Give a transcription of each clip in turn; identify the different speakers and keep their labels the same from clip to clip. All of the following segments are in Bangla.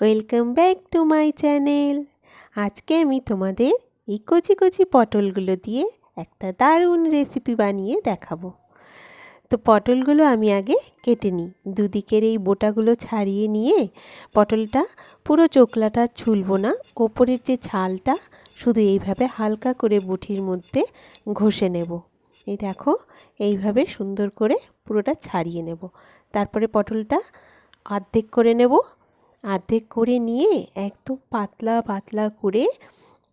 Speaker 1: Welcome back to my channel আজকে আমি তোমাদের এই কচি কচি পটলগুলো দিয়ে একটা দারুণ রেসিপি বানিয়ে দেখাবো। তো পটলগুলো আমি আগে কেটে নিই। দুদিকের এই বোটাগুলো ছাড়িয়ে নিয়ে পটলটা পুরো চোকলাটা ছুলবো না। ওপরের যে ছালটা, শুধু এইভাবে হালকা করে বুটির মধ্যে ঘষে নেব। এই দেখো, এইভাবে সুন্দর করে পুরোটা ছাড়িয়ে নেব। তারপরে পটলটা অর্ধেক করে নেব। অর্ধেক করে নিয়ে একদম পাতলা পাতলা করে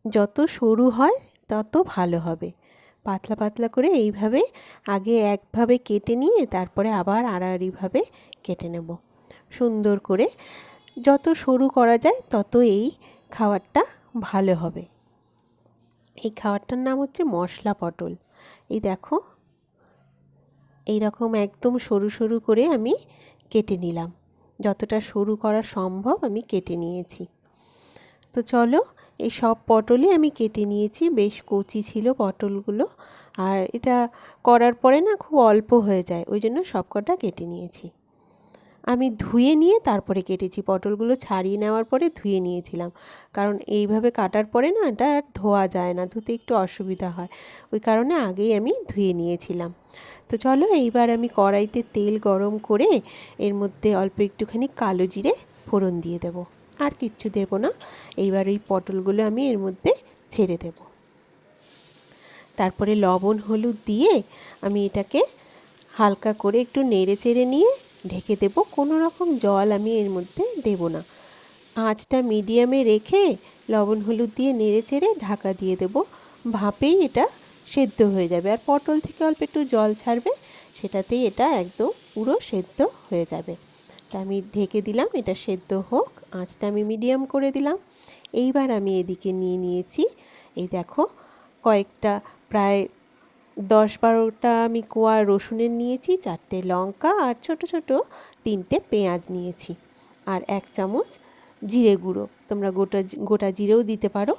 Speaker 1: যত সরু হয় তত ভালো হবে। পাতলা পাতলা করে এইভাবে আগে একভাবে কেটে নিয়ে তারপরে আবার আড়াআড়িভাবে কেটে নেব। সুন্দর করে যত সরু করা যায় তত এই খাবারটা ভালো হবে। এই খাবারটার নাম হচ্ছে মশলা পটল। এই দেখো এই রকম একদম সরু সরু করে আমি কেটে নিলাম। যতটা সরু করা সম্ভব আমি কেটে নিয়েছি। তো চলো, এই সব পটলই আমি কেটে নিয়েছি, বেশ কচি ছিল পটলগুলো। আর এটা করার পরে না খুব অল্প হয়ে যায়, ওই জন্য সব কটা কেটে নিয়েছি। আমি ধুয়ে নিয়ে তারপরে কেটেছি। পটলগুলো ছাড়িয়ে নেওয়ার পরে ধুয়ে নিয়েছিলাম। কারণ এইভাবে কাটার পরে না এটা আর ধোয়া যায় না, ধুতে একটু অসুবিধা হয়। ওই কারণে আগেই আমি ধুয়ে নিয়েছিলাম। তো চলো এইবার আমি কড়াইতে তেল গরম করে এর মধ্যে অল্প একটুখানি কালো জিরে ফোড়ন দিয়ে দেব। আর কিচ্ছু দেব না। এইবার ওই পটলগুলো আমি এর মধ্যে ছেড়ে দেব। তারপরে লবণ, হলুদ দিয়ে আমি এটাকে হালকা করে একটু নেড়ে চেড়ে নিয়ে ঢেকে দেব। কোনো রকম জল আমি এর মধ্যে দেব না। আঁচটা মিডিয়ামে রেখে লবণ হলুদ দিয়ে নেড়ে চেড়ে ঢাকা দিয়ে দেব। ভাপেই এটা সেদ্ধ হয়ে যাবে। আর পটল থেকে অল্প একটু জল ছাড়বে, সেটাতেই এটা একদম পুরো সেদ্ধ হয়ে যাবে। তা আমি ঢেকে দিলাম, এটা সেদ্ধ হোক। আঁচটা আমি মিডিয়াম করে দিলাম। এইবার আমি এদিকে নিয়ে নিয়েছি। এই দেখো, কয়েকটা প্রায় দশ বারোটা আমি কোয়া রসুনের নিয়েছি, চারটে লঙ্কা আর ছোট ছোট তিনটে পেঁয়াজ নিয়েছি। আর এক চামচ জিরে গুঁড়ো। তোমরা গোটা গোটা জিরেও দিতে পারো।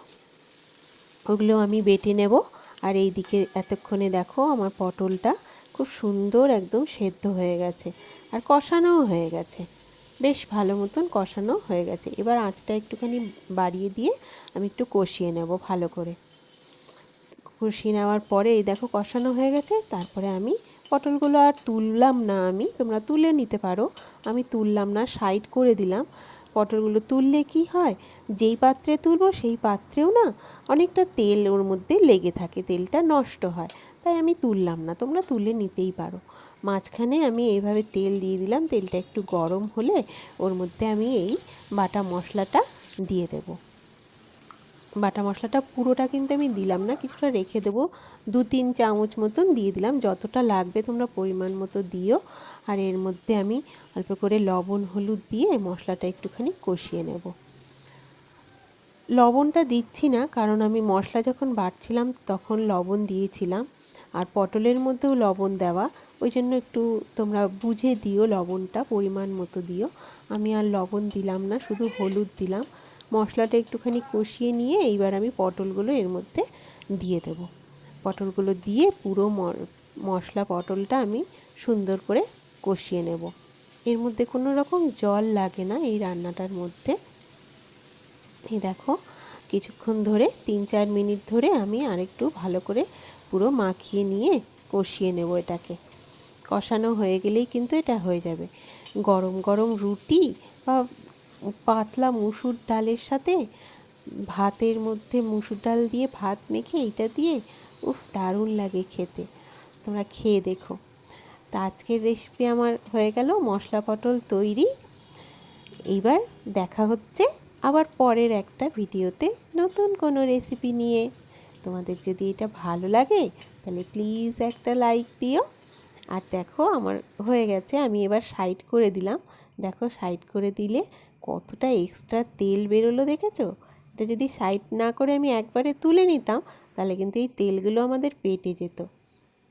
Speaker 1: ওগুলো আমি বেটে নেব। আর এই দিকে এতক্ষণে দেখো আমার পটলটা খুব সুন্দর একদম সেদ্ধ হয়ে গেছে। আর কষানোও হয়ে গেছে। বেশ ভালো মতন কষানো হয়ে গেছে। এবার আঁচটা একটুখানি বাড়িয়ে দিয়ে আমি একটু কষিয়ে নেব ভালো করে। কষিয়ে নেওয়ার পরে এই দেখো কষানো হয়ে গেছে, তারপরে আমি পটলগুলো আর তুললাম না আমি, তোমরা তুলে নিতে পারো। আমি তুললাম না, সাইড করে দিলাম। পটলগুলো তুললে কি হয়? যেই পাত্রে তুলবো সেই পাত্রেও না অনেকটা তেল ওর মধ্যে লেগে থাকে, তেলটা নষ্ট হয়, তাই আমি তুললাম না, তোমরা তুলে নিতেই পারো। মাঝখানে আমি এইভাবে তেল দিয়ে দিলাম, তেলটা একটু গরম হলে ওর মধ্যে আমি এই বাটা মশলাটা দিয়ে দেবো। বাটা মশলাটা পুরোটা কিন্তু আমি দিলাম না, কিছুটা রেখে দেবো। দু তিন চামচ মতন দিয়ে দিলাম, যতটা লাগবে তোমরা পরিমাণ মতো দিও। আর এর মধ্যে আমি অল্প করে লবণ, হলুদ দিয়ে মশলাটা একটুখানি কষিয়ে নেব। লবণটা দিচ্ছি না, কারণ আমি মশলা যখন বাটছিলাম তখন লবণ দিয়েছিলাম। আর পটলের মধ্যেও লবণ দেওয়া, ওই জন্য একটু তোমরা বুঝে দিও লবণটা, পরিমাণ মতো দিও। আমি আর লবণ দিলাম না, শুধু হলুদ দিলাম। মশলাটা একটুখানি কষিয়ে নিয়ে এইবার আমি পটলগুলো এর মধ্যে দিয়ে দেব। পটলগুলো দিয়ে পুরো মশলা পটলটা আমি সুন্দর করে কষিয়ে নেব। এর মধ্যে কোনো রকম জল লাগে না এই রান্নাটার মধ্যে। এই দেখো, কিছুক্ষণ ধরে তিন চার মিনিট ধরে আমি আরেকটু ভালো করে পুরো মাখিয়ে নিয়ে কষিয়ে নেব এটাকে। কষানো হয়ে গেলেই কিন্তু এটা হয়ে যাবে। গরম গরম রুটি বা পাতলা মুসুর ডালের সাথে ভাতের মধ্যে মুসুর ডাল দিয়ে ভাত মেখে এইটা দিয়ে, উফ, দারুণ লাগে খেতে। তোমরা খেয়ে দেখো। তা আজকের রেসিপি আমার হয়ে গেল, মশলা পটল তৈরি। এইবার দেখা হচ্ছে আবার পরের একটা ভিডিওতে নতুন কোনো রেসিপি নিয়ে। তোমাদের যদি এটা ভালো লাগে, তাহলে প্লিজ একটা লাইক দিও। আর দেখো, আমার হয়ে গেছে, আমি এবার সাইড করে দিলাম। দেখো সাইড করে দিলে কতটা এক্সট্রা তেল বেরোলো দেখেছ? এটা যদি সাইড না করে আমি একবারে তুলে নিতাম, তাহলে কিন্তু এই তেলগুলো আমাদের পেটে যেত।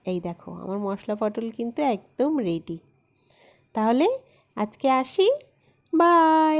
Speaker 1: এই দেখো, আমার মশলা পটল কিন্তু একদম রেডি তাহলে আজকে আসি। বাই